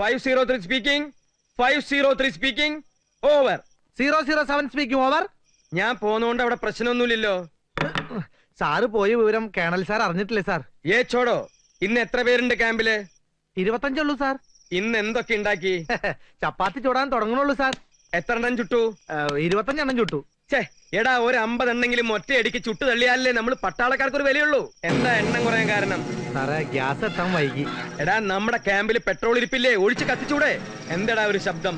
Five zero three speaking. Five zero three speaking. Over. Zero zero seven speaking over. ഞാൻ പോന്നോണ്ട് അവിടെ പ്രശ്നമൊന്നുമില്ലല്ലോ. Sir പോയ വിവരം കേണൽ സാർ അറിഞ്ഞിട്ടില്ലേ സാർ? ഏ ചോടോ. ഇന്ന് എത്ര പേരുണ്ട് ക്യാമ്പിൽ? ഇരുപത്തഞ്ചുള്ളൂ സാർ. ഇന്ന് എന്തൊക്കെ ഉണ്ടാക്കി? ചപ്പാത്തി ചൂടാൻ തുടങ്ങണുള്ളൂ സാർ. എത്ര എണ്ണം ചുട്ടു ഇരുപത്തഞ്ചെണ്ണം ചുട്ടു. ഛേ എടാ ഒരു അമ്പതെണ്ണെങ്കിലും ഒറ്റയടിക്ക് ചുട്ടു തള്ളിയാലേ നമ്മൾ പട്ടാളക്കാർക്ക് ഒരു വിലയുള്ളൂ. എന്താ എണ്ണം കുറയാൻ കാരണം? സാറേ ഗ്യാസ് എത്താൻ വൈകി. എടാ നമ്മുടെ ക്യാമ്പിൽ പെട്രോൾ ഇരിപ്പില്ലേ? ഒഴിച്ച് കത്തിച്ചൂടെ? എന്തെടാ ഒരു ശബ്ദം?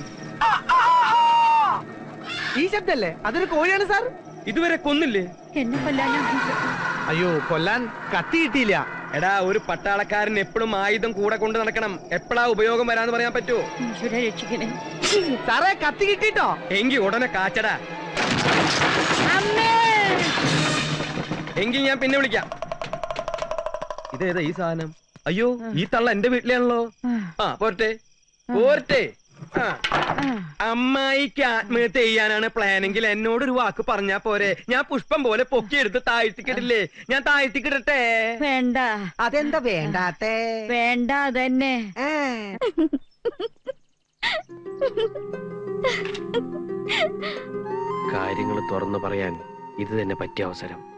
ഈ ശബ്ദല്ലേ? അതൊരു കോഴിയാണ് സാർ. ഇതുവരെ കൊന്നില്ലേ? എന്നെ കൊല്ലാനാ അയ്യോ കൊല്ലാൻ കത്തി കിട്ടിയില്ല. എടാ ഒരു പട്ടാളക്കാരൻ എപ്പോഴും ആയുധം കൂടെ കൊണ്ട് നടക്കണം. എപ്പോഴാ ഉപയോഗം വരാന്ന് പറയാൻ പറ്റുമോ ഈശ്വര രക്ഷിക്കണേ. സാറേ കത്തി കിട്ടിട്ടോ എങ്കി ഉടനെ കാച്ചടാ. അമ്മേ. എങ്കി ഞാൻ പിന്നെ വിളിക്കാം. ഇതേതാ ഈ സാധനം? അയ്യോ ഈ തള്ള എന്റെ വീട്ടിലാണല്ലോ. ആ. പോരട്ടെ. പോരട്ടെ. അമ്മായിക്ക് ആത്മഹത്യ ചെയ്യാനാണ് പ്ലാനെങ്കിൽ എന്നോട് ഒരു വാക്ക് പറഞ്ഞാ പോരെ. ഞാൻ പുഷ്പം പോലെ പൊക്കിയെടുത്ത് താഴ്ത്തിക്കിടില്ലേ ഞാൻ താഴ്ത്തിക്കിടട്ടെ. വേണ്ട. അതെന്താ വേണ്ടാത്ത? വേണ്ട അതന്നെ. കാര്യങ്ങൾ തുറന്നു പറയാൻ ഇത് തന്നെ പറ്റിയ അവസരം.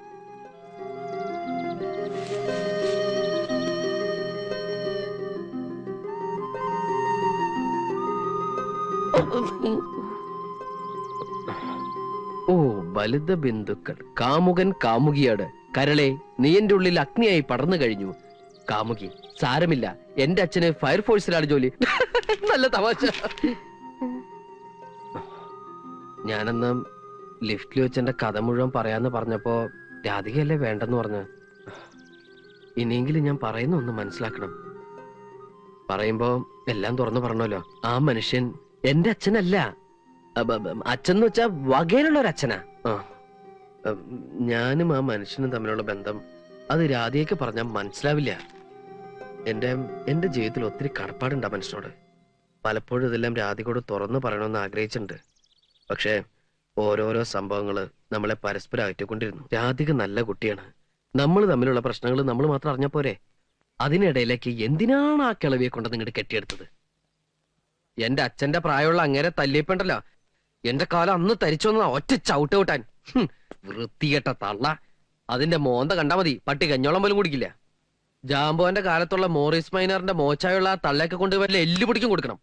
ഓ വലുത ബിന്ദുക്കൾ. കാമുകൻ കാമുകിയാണ് കരളെ നീ എന്റെ ഉള്ളിൽ അഗ്നിയായി പടർന്നു കഴിഞ്ഞു. കാമുകി സാരമില്ല. എന്റെ അച്ഛന് ഫയർഫോഴ്സിലാണ് ജോലി. നല്ല തമാശ. ഞാനന്ന് ലിഫ്റ്റിൽ വെച്ച് എന്റെ കഥ മുഴുവൻ പറയാന്ന് പറഞ്ഞപ്പോ രാധികയല്ലേ വേണ്ടെന്ന് പറഞ്ഞു. ഇനിയെങ്കിലും ഞാൻ പറയുന്ന ഒന്ന് മനസ്സിലാക്കണം. പറയുമ്പോ എല്ലാം തുറന്നു പറഞ്ഞല്ലോ. ആ മനുഷ്യൻ എന്റെ അച്ഛനല്ല. അച്ഛൻ എന്ന് വെച്ചാ വകയിലുള്ള ഒരു അച്ഛനാ ഞാനും ആ മനുഷ്യനും തമ്മിലുള്ള ബന്ധം അത് രാധികയ്ക്ക് പറഞ്ഞാൽ മനസ്സിലാവില്ല. എന്റെ എന്റെ ജീവിതത്തിൽ ഒത്തിരി കടപ്പാടുണ്ട് ആ മനുഷ്യനോട്. പലപ്പോഴും ഇതെല്ലാം രാധികയോട് തുറന്നു പറയണമെന്ന് ആഗ്രഹിച്ചിട്ടുണ്ട്. പക്ഷേ ഓരോരോ സംഭവങ്ങൾ നമ്മളെ പരസ്പരം അകറ്റിക്കൊണ്ടിരുന്നു. രാധിക നല്ല കുട്ടിയാണ്. നമ്മൾ തമ്മിലുള്ള പ്രശ്നങ്ങൾ നമ്മൾ മാത്രം അറിഞ്ഞ പോരെ? അതിനിടയിലേക്ക് എന്തിനാണ് ആ കിളവിയെ കൊണ്ട് നിങ്ങോട്ട് കെട്ടിയെടുത്തത്? എന്റെ അച്ഛന്റെ പ്രായമുള്ള അങ്ങേരെ തല്ലിയപ്പുണ്ടല്ലോ എന്റെ കാലം അന്ന് തരിച്ചു വന്നതാ ഒറ്റ ചവിട്ട് വിട്ടാൻ ഹും, വൃത്തികെട്ട തള്ള. അതിന്റെ മോന്ത കണ്ടാ മതി. പട്ടി കഞ്ഞോളം പോലും കുടിക്കില്ല. ജാമ്പോന്റെ കാലത്തുള്ള മോറിസ് മൈനറിന്റെ മോച്ചായുള്ള ആ തള്ളയൊക്കെ കൊണ്ട് വല്ല എല്ലു പിടിക്കും കൊടുക്കണം.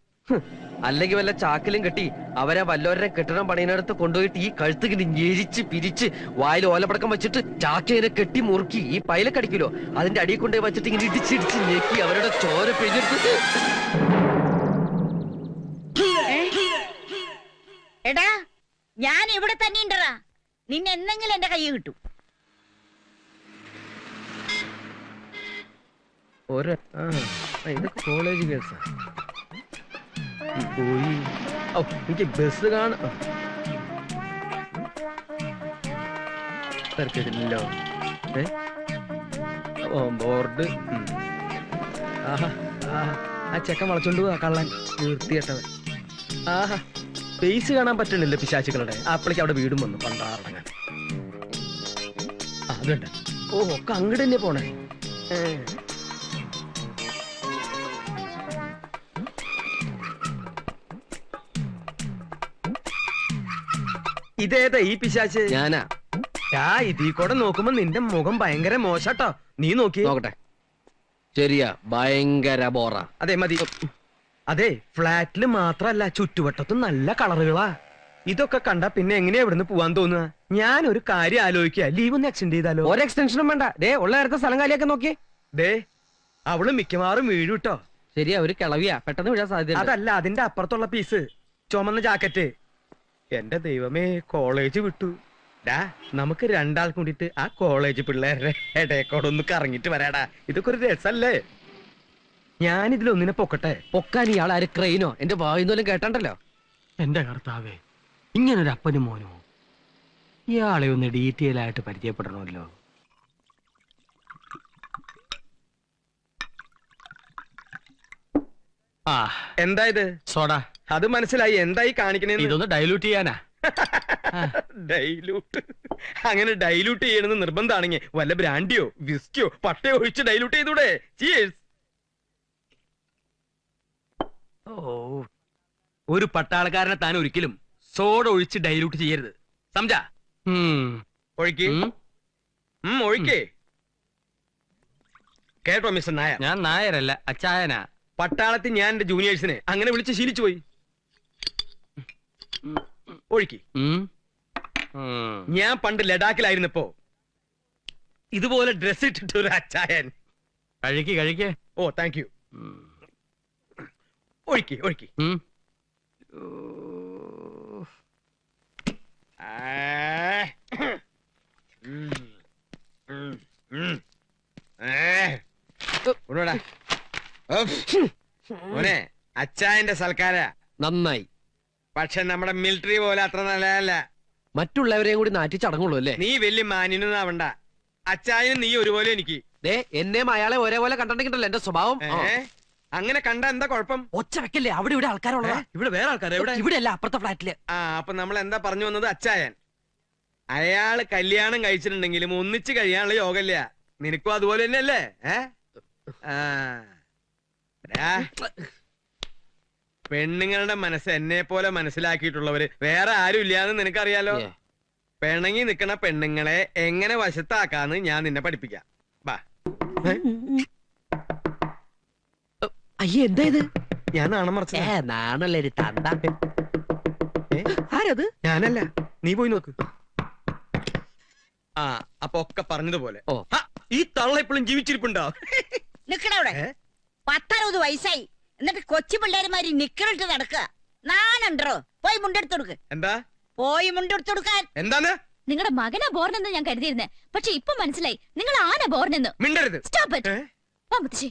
അല്ലെങ്കിൽ വല്ല ചാക്കിലും കെട്ടി അവരെ വല്ലവരുടെ കെട്ടിടം പണിയിനടുത്ത് കൊണ്ടുപോയിട്ട് ഈ കഴുത്തിങ്ങനെ ഞെരിച്ച് പിരിച്ച് വായിൽ ഓലപ്പടക്കം വെച്ചിട്ട് ചാക്കിനെ കെട്ടി മുറുക്കി ഈ പൈലക്കടിക്കലോ അതിന്റെ അടിയിൽ കൊണ്ടുപോയി വെച്ചിട്ട് ഇങ്ങനെ ഇടിച്ചിടിച്ച് ഞെക്കി അവരുടെ ചോര പിഴിഞ്ഞെടുത്ത്. എടാ ഞാൻ ഇവിടെ തന്നെ നിന്നെ എന്തെങ്കിലും എന്റെ കൈ കിട്ടും. ഒരു ആ ആ, കോളേജ് കേസാ പോയി. എനിക്ക് ബസ് കാണാ ഓ ബോർഡ്. ആഹാ ആ ചെക്കൻ വളച്ചോണ്ട് പോവാ കള്ളൻ. നിർത്തിയിട്ടത് ആഹാ. ഫേസ് കാണാൻ പറ്റണില്ല പിശാച്ചുക്കളുടെ അപ്പളേക്ക് അവിടെ വീടും വന്നു. പണ്ടാറടങ്ങാൻ ആ അതുണ്ട്. ഓ ഒക്കെ അങ്ങോട്ട് തന്നെ പോണേ. ഏ. ഇതേതാ ഈ പിശാച്ച്? ഞാനാ. ആ ഇതീ കൂടെ നോക്കുമ്പോ നിന്റെ മുഖം ഭയങ്കര മോശട്ടോ. നീ നോക്കി നോക്കട്ടെ. ശരിയാ ഭയങ്കര ബോറ. അതെ മതി. അതെ ഫ്ലാറ്റിൽ മാത്രല്ല ചുറ്റുവട്ടത്തും നല്ല കളറുകളാ. ഇതൊക്കെ കണ്ട പിന്നെ എങ്ങനെയാ ഇവിടുന്ന് പോവാൻ തോന്നുക? ഞാൻ ഒരു കാര്യം ആലോചിക്കുക ലീവ് ഒന്ന് എക്സ്റ്റെൻഡ് ചെയ്താലോ? ഒരു എക്സ്റ്റൻഷനും വേണ്ട. ദേ ഉള്ള നേരത്തെ സ്ഥലം കാലിയൊക്കെ നോക്കിയേ ദേ അവൾ മിക്കവാറും വീഴുട്ടോ. ശരിയാ ഒരു കിളവിയാ. പെട്ടെന്ന് വീഴാൻ സാധ്യത അതല്ല അതിന്റെ അപ്പുറത്തുള്ള പീസ് ചുമന്ന ജാക്കറ്റ്. എന്റെ ദൈവമേ കോളേജ് വിട്ടു. ഡാ നമുക്ക് രണ്ടാൾ കൂടിയിട്ട് ആ കോളേജ് പിള്ളേരുടെ ഇടയക്കോടെ ഒന്ന് കറങ്ങിട്ട് വരാടാ. ഇതൊക്കെ ഒരു രസല്ലേ? ഞാൻ ഇതിലൊന്നിനെ പൊക്കട്ടെ. പൊക്കാൻ ഇയാൾ ആര് ക്രെയിനോ? എന്റെ വായുന്നോലും കേട്ടണ്ടല്ലോ? എന്റെ കർത്താവേ ഇങ്ങനൊരു അപ്പനും മോനോ ഇയാളെ ഒന്ന് ഡീറ്റെയിൽ ആയിട്ട് പരിചയപ്പെടണമല്ലോ. ആ. എന്താ ഇത്? സോഡ. അത് മനസ്സിലായി. എന്തായി കാണിക്കണേ ഇതൊന്ന് ഡൈലൂട്ട് ചെയ്യാനാ? ഡൈലൂട്ട് അങ്ങനെ ഡൈലൂട്ട് ചെയ്യണമെന്ന് നിർബന്ധമാണെങ്കിൽ വല്ല ബ്രാൻഡിയോ വിസ്കിയോ പട്ടയോ ഒഴിച്ച് ഡൈലൂട്ട് ചെയ്തൂടെ. ഓ. ഒരു പട്ടാളക്കാരനെ താൻ ഒരിക്കലും സോഡ ഒഴിച്ച് ഡൈലൂട്ട് ചെയ്യരുത്. സംജാ. ഒഴുക്കി. കേട്ടോ മിസ്റ്റർ നായർ. ഞാൻ നായരല്ല അച്ചായനാ. പട്ടാളത്തിൽ ഞാൻ എന്റെ ജൂനിയേഴ്സിനെ അങ്ങനെ വിളിച്ച് ശീലിച്ചു പോയി ഒഴുക്കി. ഞാൻ പണ്ട് ലഡാക്കിലായിരുന്നപ്പോ ഇതുപോലെ ഡ്രസ് ഇട്ടിട്ട് ഒരു അച്ചായൻ കഴിക്ക് കഴിക്ക് ഓ താങ്ക് യു. ഒഴുക്കി ഒഴുക്കി. മോനെ അച്ചായന്റെ സൽക്കാര നന്നായി പക്ഷെ നമ്മുടെ മിലിറ്ററി പോലെ അത്ര നല്ലതല്ല. മറ്റുള്ളവരെയും കൂടി നാറ്റി ചടങ്ങുള്ളൂ അല്ലേ? നീ വലിയ മാന്യനാവണ്ട അച്ചായനും നീ ഒരുപോലെ എനിക്ക്. ദേ എന്നെയും അയാളെ ഒരേപോലെ കണ്ടിട്ടുണ്ടല്ലോ എന്റെ സ്വഭാവം? ഏ? അങ്ങനെ കണ്ട എന്താ കുഴപ്പം? ഒച്ച വെക്കല്ലേ? അവിടെ ഇവിടെ ആൾക്കാരുള്ളതാ. ഇവിടെ വേറെ ആൾക്കാരെ? ഇവിടെ ഇവിടെ അല്ല അപ്പുറത്തെ ഫ്ലാറ്റിൽ. ആ അപ്പൊ നമ്മൾ എന്താ പറഞ്ഞു വന്നത്? അച്ചായൻ. അയാൾ കല്യാണം കഴിച്ചിട്ടുണ്ടെങ്കിലും ഒന്നിച്ച് കഴിയാനുള്ള യോഗമില്ല നിനക്കും അതുപോലെ തന്നെയല്ലേ? ഏ? ആ. എടാ, പെണ്ണുങ്ങളുടെ മനസ്സ് എന്നെ പോലെ മനസ്സിലാക്കിയിട്ടുള്ളവര് വേറെ ആരും ഇല്ലാന്ന് നിനക്കറിയാലോ? ഏ. പിണങ്ങി നിക്കണ പെണ്ണുങ്ങളെ എങ്ങനെ വശത്താക്കാന്ന് ഞാൻ നിന്നെ പഠിപ്പിക്കാം. ബാ. അയ്യേ എന്താ ഇത്? ഞാൻ നാണം മറച്ച ഏ നാണല്ലേ ഒരു തണ്ട ആരത്? ഞാനല്ല. നീ പോയി നോക്ക്. ആ അപ്പൊ ഒക്കെ പറഞ്ഞതുപോലെ. ഓ. ഈ തള്ള ഇപ്പോഴും ജീവിച്ചിരിപ്പുണ്ടോ? നിക്കണവിടെ ഏ? പത്തറുപത് വയസ്സായി. എന്നിട്ട് കൊച്ചു പിള്ളേരുമാരി നിക്കറിട്ട് നടക്കുക. നാണുണ്ടോ പോയി മുണ്ടെടുത്ത് കൊടുക്ക്. എന്താ? പോയി മുണ്ടെടുത്ത് കൊടുക്കാൻ. എന്താണ് നിങ്ങളുടെ മകനെ ബോർണെന്ന് ഞാൻ കരുതിയിരുന്നേ. പക്ഷെ ഇപ്പൊ മനസ്സിലായി. നിങ്ങൾ ആന ബോർണെന്ന് മിണ്ടരുത്. Stop it? വാ മുത്തശ്ശി.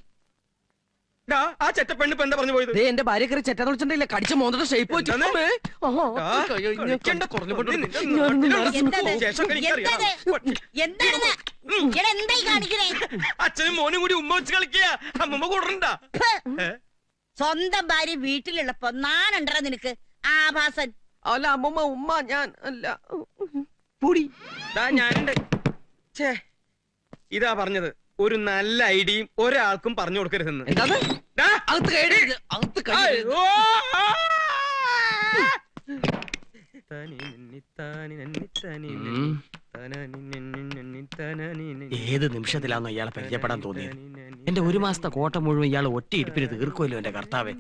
ആ ചെറ്റ പെണ്ണ് ഇപ്പൊ പറഞ്ഞു പോയത്? ദേ എന്റെ ഭാര്യ കയറി കടിച്ച മോന്തയുടെ ഷേപ്പ്? അമ്മേ. അച്ഛനും മോനും കൂടി ഉമ്മ വെച്ച് കളിക്കുക അമ്മമ്മ കൂടണ്ട. സ്വന്തം ഭാര്യ വീട്ടിലുള്ളപ്പോ നാണുണ്ടോ നിനക്ക്? ആഭാസൻ. അല്ല അമ്മമ്മ ഉമ്മ ഞാൻ അല്ല. പൊടി. ഞാനുണ്ട്. ഛേ ഇതാ പറഞ്ഞത്. ഒരു നല്ല ഐഡിയയും ഒരാൾക്കും പറഞ്ഞു കൊടുക്കരുതെന്ന്. എന്താണ് ദാ, അകത്ത് കയറരുത് അകത്ത് കയറരുത് അയ്യോ. താനി നന്നി താനി നന്നി താനി നന്നി ഏത് നിമിഷത്തിലാണോ ഇയാളെ പരിചയപ്പെടാൻ തോന്നിയത് എന്റെ ഒരു മാസത്തെ കോട്ട മുഴുവൻ ഇയാൾ ഒറ്റ ഇടുപ്പിന് തീർക്കുമല്ലോ എന്റെ കർത്താവെ.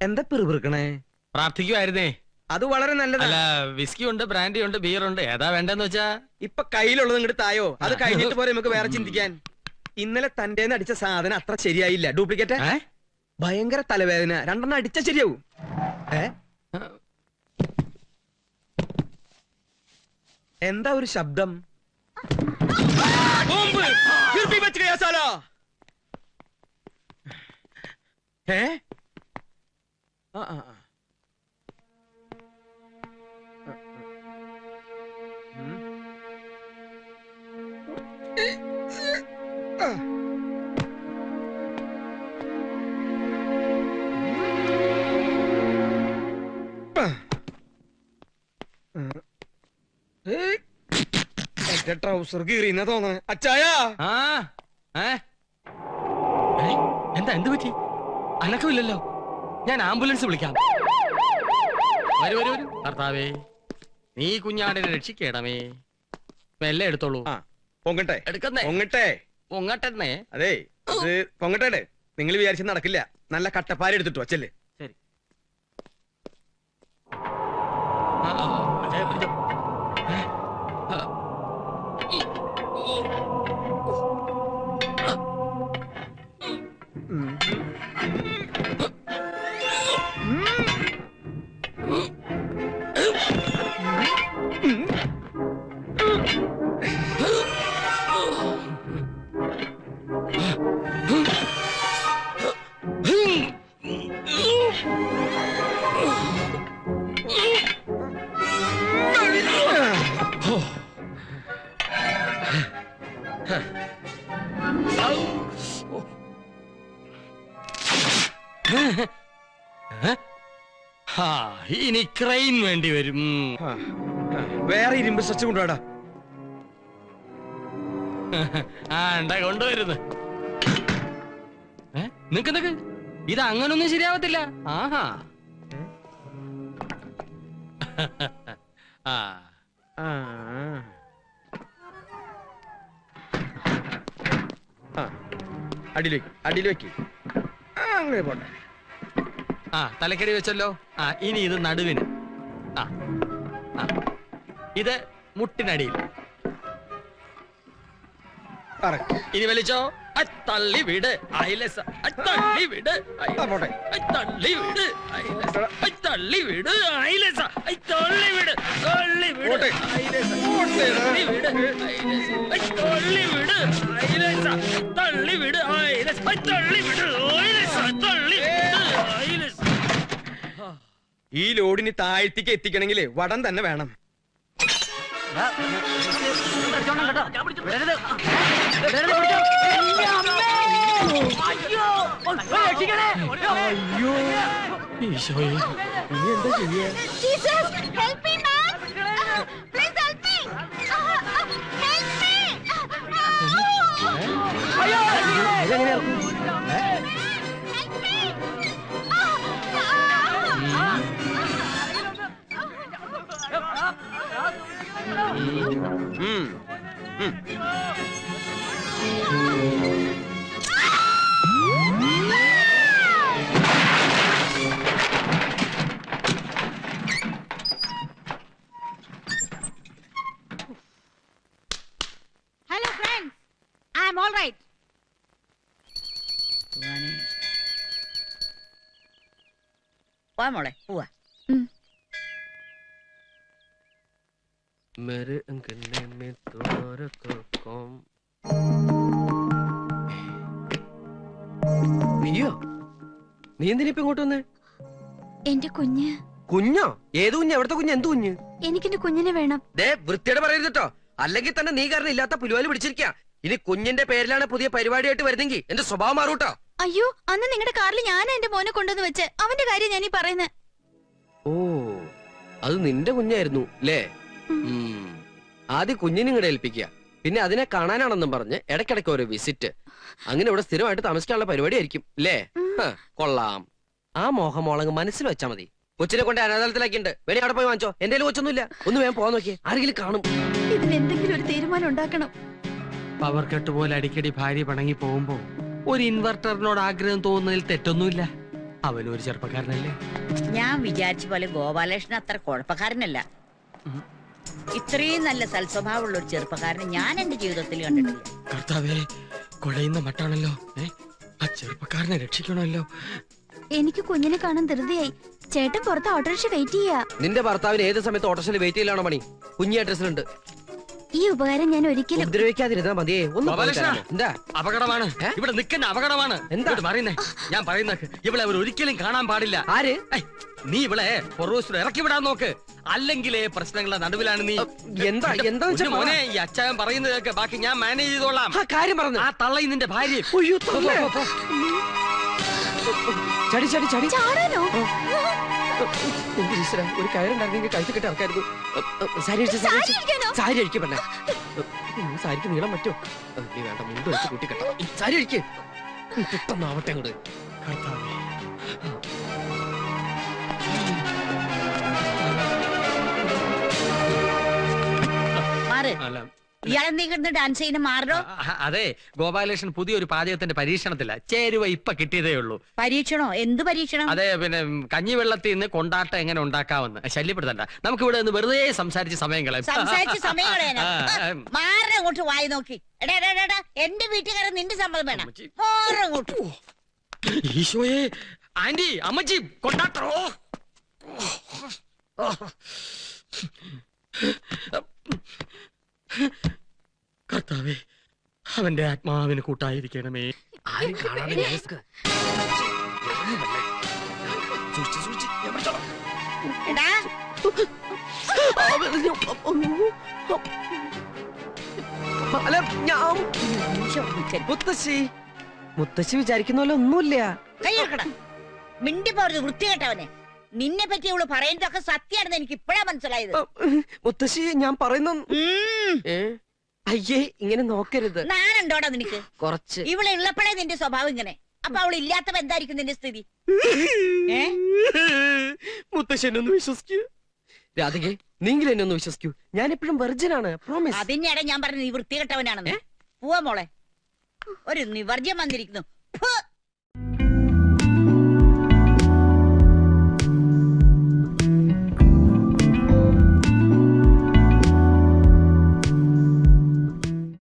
എന്താ പ്രാർത്ഥിക്കുമായിരുന്നേ അത് വളരെ നല്ലതല്ല വിസ്കി ഉണ്ട് ബ്രാൻഡി ഉണ്ട് ബിയർ ഉണ്ട് ഏതാ വേണ്ടെന്ന് വെച്ചാ ഇപ്പൊ കയ്യിലുള്ളത് ഇങ്ങോട്ട് തായോ അത് കഴിഞ്ഞിട്ട് പോരെ നമുക്ക് വേറെ ചിന്തിക്കാൻ ഇന്നലെ തന്റെ അടിച്ച സാധനം അത്ര ശരിയായില്ല ഡ്യൂപ്ലിക്കേറ്റ് ഭയങ്കര തലവേദന രണ്ടെണ്ണം അടിച്ച ശരിയാവും എന്താ ഒരു ശബ്ദം. ഏ? ആ ആ. എന്റെ ട്രൗസർ കീറിന്ന തോന്നണേ. അച്ചായാ! ആ ഏ? ഏ? എന്താ എന്ത് പറ്റി? അനക്കമില്ലല്ലോ. ഞാൻ ആംബുലൻസ് വിളിക്കാം. വരൂ വരൂ വരൂ. കർത്താവേ നീ കുഞ്ഞാടിനെ രക്ഷിക്കണമേ. മെല്ലെ എടുത്തോളൂ. ആ പൊങ്ങട്ടെ. എടുക്കുന്നേ. പൊങ്ങട്ടെ. പൊങ്ങട്ടെന്നേ. അതെ ഇത് പൊങ്ങട്ടെ നിങ്ങൾ വിചാരിച്ച നടക്കില്ല. നല്ല കട്ടപ്പാര എടുത്തിട്ടു അച്ചല്ലേ ഇനി ക്രെയിൻ വേണ്ടി വരും. വേറെ ഇരുമ്പ് സച്ച് കൊണ്ടുവാടാ. ആ ഉണ്ടാ കൊണ്ടുവരുന്നു? നിക്ക് നിക്ക്. ഇത് അങ്ങനൊന്നും ശരിയാവത്തില്ല. ആഹാ. ആ. അടിയിൽ വെക്ക് അടിയിൽ വെക്ക്. ആ, അങ്ങനെ പോട്ടെ. ആ തലക്കടി വെച്ചല്ലോ. ആ ഇനി ഇത് നടുവിന്. ആ ആ. ഇത് മുട്ടിനടിയിൽ. കറക്റ്റ് ഇനി വലിച്ചോ? ആ, തള്ളി വിട് അയലസ. ആ, തള്ളി വിട് ആ, പോട്ടെ. ആ, തള്ളി വിട് അയലസ. ആ, തള്ളി വിട് അയലസ. ആ, തള്ളി വിട് തള്ളി വിട് പോട്ടെ. അയലസ. പോട്ടെ. തള്ളി വിട് അയലസ. ആ, അയലസ തള്ളി വിട് അയലസ. ആ, തള്ളി വിട് ഈ ലോഡിന് താഴ്ത്തിക്ക് എത്തിക്കണമെങ്കിൽ വടം തന്നെ വേണം. ഈശോയെ. ഇനി എന്താ ചെയ്യാ? hello friends I am all right പോവാ മോളെ പോവാ मेरे अंगने നീ എന്തിനാ ഇങ്ങോട്ട് വന്നേ? എന്റെ കുഞ്ഞ്. കുഞ്ഞോ? ഏത് കുഞ്ഞ്? എവിടത്തെ കുഞ്ഞ്? എന്ത് കുഞ്ഞ്? എനിക്കെന്റെ കുഞ്ഞിനെ വേണം. ദേ വൃത്തിയുടെ പറയരുത് കേട്ടോ. അല്ലെങ്കിൽ തന്നെ നീ കാരണം ഇല്ലാത്ത പുലുവാലി പിടിച്ചിരിക്ക. ഇനി കുഞ്ഞിന്റെ പേരിലാണ് പുതിയ പരിപാടിയായിട്ട് വരുന്നെങ്കിൽ എന്റെ സ്വഭാവം മാറൂട്ടോ അയ്യോ അന്ന് നിങ്ങളുടെ കാറിൽ ഞാൻ എന്റെ മോനെ കൊണ്ടുവന്ന് വെച്ച്. അവന്റെ കാര്യം ഞാൻ ഈ പറയുന്നത് ഓ അത് നിന്റെ കുഞ്ഞായിരുന്നു അല്ലേ ആദ്യം കുഞ്ഞിനെ ഇങ്ങടെ ഏൽപ്പിക്കുക പിന്നെ അതിനെ കാണാനാണെന്നും പറഞ്ഞ് ഇടയ്ക്കിടയ്ക്ക് ഒരു വിസിറ്റ്. അങ്ങനെ ഇവിടെ സ്ഥിരമായിട്ട് താമസിക്കാനുള്ള പരിപാടി ആയിരിക്കും അല്ലേ കൊള്ളാം. ആ മോഹമോളങ്ങ് മനസ്സിൽ വെച്ചാ മതി. കൊച്ചിനെ കൊണ്ട് അനാഥാലത്തിലാക്കിണ്ട് വെളി അവിടെ പോയി വാങ്ങിച്ചോ. എന്റെ കൊച്ചൊന്നുമില്ല. ഒന്ന് വേഗം പോകാൻ നോക്കിയേ. ആരെങ്കിലും കാണും. ഇതിന് എന്തെങ്കിലും ഒരു തീരുമാനം ഉണ്ടാക്കണം. പവർ കട്ട് പോലെ അടിക്കടി ഭാര്യ പണങ്ങി പോകുമ്പോ ഒരു ഇൻവെർട്ടറിനോട് ആഗ്രഹം തോന്നുന്നതിൽ തെറ്റൊന്നുമില്ല. അവനൊരു ഒരു ചെറുപ്പക്കാരനല്ലേ? ഞാൻ വിചാരിച്ച പോലെ ഗോപാലകൃഷ്ണൻ അത്ര കുഴപ്പക്കാരനല്ല. ഇത്രയും നല്ല സൽസ്വഭാവമുള്ള ഒരു ചെറുപ്പക്കാരനെ ഞാൻ എന്റെ ജീവിതത്തിൽ കണ്ടിട്ടില്ല. കർത്താവേ കുഴയുന്ന മട്ടാണല്ലോ. ഏ? ആ ചെറുപ്പക്കാരനെ രക്ഷിക്കണമല്ലോ. എനിക്ക് കുഞ്ഞിനെ കാണാൻ ധൃതിയായി. ചേട്ടൻ പുറത്ത് ഓട്ടോറിക്ഷ വെയിറ്റ് ചെയ്യാ. നിന്റെ ഭർത്താവിന് ഏത് സമയത്ത് ഓട്ടോറിക്ഷ വെയിറ്റ് ചെയ്യലാണോ മണി? കുഞ്ഞി അഡ്രസ്സിലുണ്ട് ഈ ഉപകാരം ഞാൻ ഒരിക്കലും ഉപദ്രവിക്കാതിരുന്നാ മതിയേ. ഒന്ന് പോയി ഗോപാലകൃഷ്ണ. തരാമോ? എന്താ? അപകടമാണ്. ഏ? ഇവിടെ നിൽക്കുന്ന അപകടമാണ്. എന്താ? ഇങ്ങോട്ട് പറയുന്നേ ഞാൻ പറയുന്ന ഇവിടെ അവർ ഒരിക്കലും കാണാൻ പാടില്ല. ആര്? ഐ, നീ ഇവിടെ പൊറൂസിൽ ഇറക്കി വിടാൻ നോക്ക്. അല്ലെങ്കിലേ പ്രശ്നങ്ങളുടെ നടുവിലാണ് നീ. എന്താ എന്താ ഒരു മോനെ ഈ അച്ചായൻ പറയുന്നത് കേക്ക് ബാക്കി ഞാൻ മാനേജ് ചെയ്തോളാം. ആ കാര്യം പറഞ്ഞു. ആ തള്ളയിൽ നിന്റെ ഭാര്യ അയ്യോ തള്ളേ. ചടി ചടി ചടി. ചാടാനോ? എന്റെ ഈശ്വരാ, ഒരു കയറുണ്ടായിരുന്നെങ്കിൽ കഴുത്ത് കെട്ടി ഇറക്കായിരുന്നു. അ, അ, സാരി അഴിച്ച് സാരി സാരി അഴിച്ച്. ഇരിക്കാനോ? സാരി അഴിക്ക് പെണ്ണെ. ഉം, സാരിക്ക് നീളം പറ്റോ അ, നീ വേണ്ട മുണ്ട് വെച്ച് കൂട്ടി കെട്ടാം സാരി അഴിക്ക്. പെട്ടെന്നാവട്ടെ അങ്ങോട്ട്. കർത്താവേ. മാറ് അല്ല, ഡാൻസ് ചെയ്യുന്ന? മാറോ അതെ. ഗോപാലകൃഷ്ണൻ പുതിയൊരു പാചകത്തിന്റെ പരീക്ഷണത്തില. ചേരുവ ഇപ്പൊ കിട്ടിയതേ ഉള്ളൂ. പരീക്ഷണോ? എന്ത് പരീക്ഷണം? അതെ പിന്നെ കഞ്ഞി കഞ്ഞിവെള്ളത്തിൽ നിന്ന് കൊണ്ടാട്ടം എങ്ങനെ ഉണ്ടാക്കാമെന്ന്. ശല്യപ്പെടുത്തണ്ട. നമുക്ക് ഇവിടെ നിന്ന് വെറുതെ സംസാരിച്ച് സമയം കളയാം. സംസാരിച്ച് സമയം കളയാനാ? ആ, അങ്ങോട്ട് വായി നോക്കി. എടാ എടാ, എടാ, എടാ എന്റെ വീട്ടുകാരൻ നിന്റെ സമ്മതം വേണം. മാറ അങ്ങോട്ട്. ഈശോയെ. ആന്റി അമ്മച്ചി കൊണ്ടാട്ടോ. കർത്താവേ അവന്റെ ആത്മാവിന് കൂട്ടായിരിക്കണമേ. ആരും കാണാതെ നേഴ്സ്ക്ക്. സൂക്ഷിച്ച് സൂക്ഷിച്ച്. ഞാൻ പിടിച്ചോളാം. എടാ. അല്ല ഞാൻ നിമിഷം നിൽക്കരുത്. മുത്തശ്ശി. മുത്തശ്ശി വിചാരിക്കുന്ന പോലെ ഒന്നുമില്ല. കൈയെടുക്കടാ മിണ്ടി പോരുത് വൃത്തികെട്ടവനെ. നിന്നെ പറ്റി അവൾ പറയുന്നതൊക്കെ സത്യാണെന്ന് എനിക്ക് ഇപ്പഴാ മനസ്സിലായത് മുത്തശ്ശി ഞാൻ പറയുന്ന അയ്യേ ഇങ്ങനെ നോക്കരുത്. നാണുണ്ടോടാ നിനക്ക്? കുറച്ച്. ഇവളെ ഉള്ളപ്പോഴേ നിന്റെ സ്വഭാവം ഇങ്ങനെ. അപ്പൊ അവൾ ഇല്ലാത്തവ എന്തായിരിക്കും നിന്റെ സ്ഥിതി? മുത്തശ്ശനൊന്നും മുത്തശ്ശനൊന്ന് വിശ്വസിക്കൂ. രാധികെ നീങ്കിലും എന്നെ ഒന്ന് വിശ്വസിക്കൂ. ഞാൻ എപ്പോഴും വെർജനാണ് പ്രോമിസ് അതിനിടെ ഞാൻ പറഞ്ഞു നീ വൃത്തികെട്ടവനാണെന്ന്. പോവാ മോളെ. ഒരു നിവർജ്യം വന്നിരിക്കുന്നു.